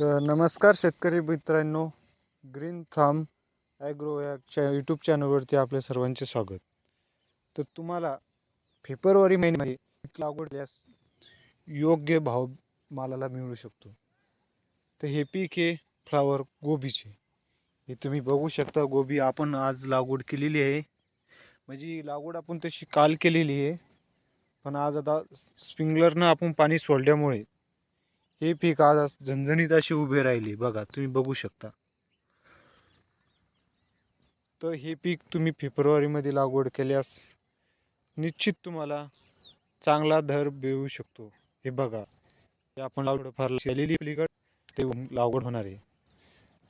तर नमस्कार शेतकरी मित्रांनो ग्रीन फार्म ॲग्रो या चॅ यूट्यूब चॅनलवरती आपल्या सर्वांचे स्वागत. तर तुम्हाला फेब्रुवारी महिन्यामध्ये पीक लागवडल्यास योग्य भाव मालाला मिळू शकतो. तर हे पीक हे फ्लावर गोबीचे. हे तुम्ही बघू शकता गोबी आपण आज लागवड केलेली आहे. म्हणजे लागवड आपण तशी काल केलेली आहे. पण आज आता स्प्रिंगलरनं आपण पाणी सोडल्यामुळे हे पीक आज झणझणीत अशी उभे राहिली बघा तुम्ही बघू शकता. तर हे पीक तुम्ही फेब्रुवारीमध्ये लागवड केल्यास निश्चित तुम्हाला चांगला दर मिळू शकतो. हे बघा हे आपण लागवड फार केलेली पलीकड ते लागवड होणार आहे.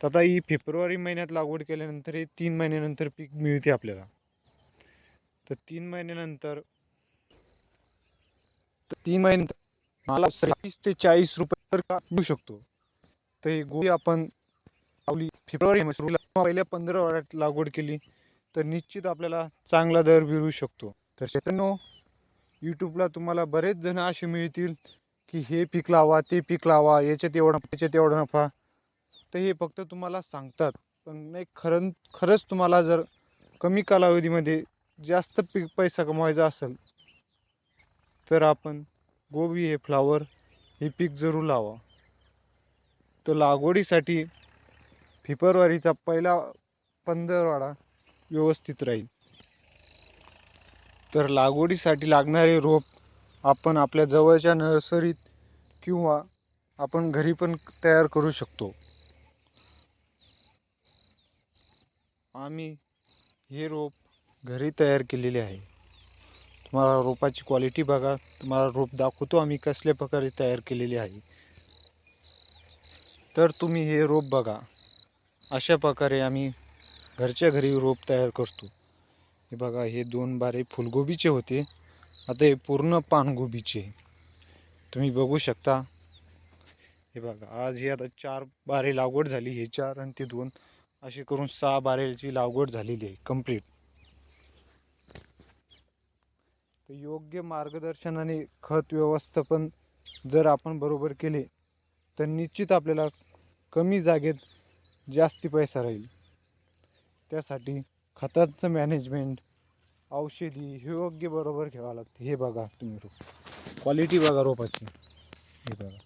तर आता ही फेब्रुवारी महिन्यात लागवड केल्यानंतर हे तीन महिन्यानंतर पीक मिळते आपल्याला. तर तीन महिन्यानंतर तीन महिन्यानंतर मला तीस ते चाळीस रुपये तर का मिळू शकतो? तर ही गोळी आपण लावली. फेब्रुवारी मध्ये पहिल्या पंधरा वाड्यात लागवड केली तर निश्चित आपल्याला चांगला दर मिळू शकतो. तर शेतनो यूट्यूबला तुम्हाला बरेच जण असे मिळतील की हे पीक लावा ते पीक लावा याच्यात एवढा त्याच्यात एवढा नफा. तर हे फक्त तुम्हाला सांगतात. पण नाही खरं खरंच तुम्हाला जर कमी कालावधीमध्ये जास्त पीक पैसा कमवायचा असेल तर आपण गोबी हे फ्लावर हे पीक जरूर लावा. तर लागवडीसाठी फेब्रुवारीचा पहिला पंधरवाडा व्यवस्थित राहील. तर लागवडीसाठी लागणारे रोप आपण आपल्या जवळच्या नर्सरीत किंवा आपण घरी पण तयार करू शकतो. आम्ही हे रोप घरी तयार केलेले आहे. तुम्हाला रोपाची क्वालिटी बघा. तुम्हाला रोप दाखवतो आम्ही कसल्या प्रकारे तयार केलेली आहे. तर तुम्ही हे रोप बघा. अशा प्रकारे आम्ही घरच्या घरी रोप तयार करतो. हे बघा हे दोन बारे फुलगोबीचे होते. आता हे पूर्ण पानगोबीचे. तुम्ही बघू शकता. हे बघा आज हे आता चार बारे लागवड झाली हे चार आणि ते दोन. असे करून सहा बारेची लागवड झालेली आहे कंप्लीट तर योग्य मार्गदर्शनाने खत व्यवस्थापन जर आपण बरोबर केले तर निश्चित आपल्याला कमी जागेत जास्ती पैसा राहील. त्यासाठी खताचं मॅनेजमेंट औषधी हे योग्य बरोबर घ्यावं लागते. हे बघा तुम्ही रोप. क्वालिटी बघा रोपाची. हे बघा.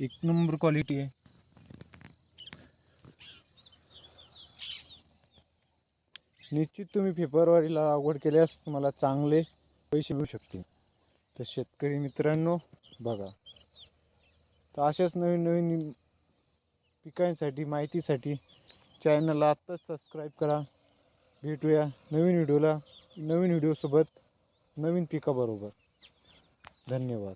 एक नंबर क्वालिटी आहे. निश्चित तुम्ही फेब्रुवारीला लागवड केल्यास तुम्हाला चांगले पैसे मिळू शकतील. तर शेतकरी मित्रांनो बघा. तर अशाच नवीन नवीन पिकांसाठी माहितीसाठी चॅनलला आत्ताच सबस्क्राईब करा. भेटूया नवीन व्हिडिओला नवीन व्हिडिओसोबत नवीन पिकाबरोबर. धन्यवाद.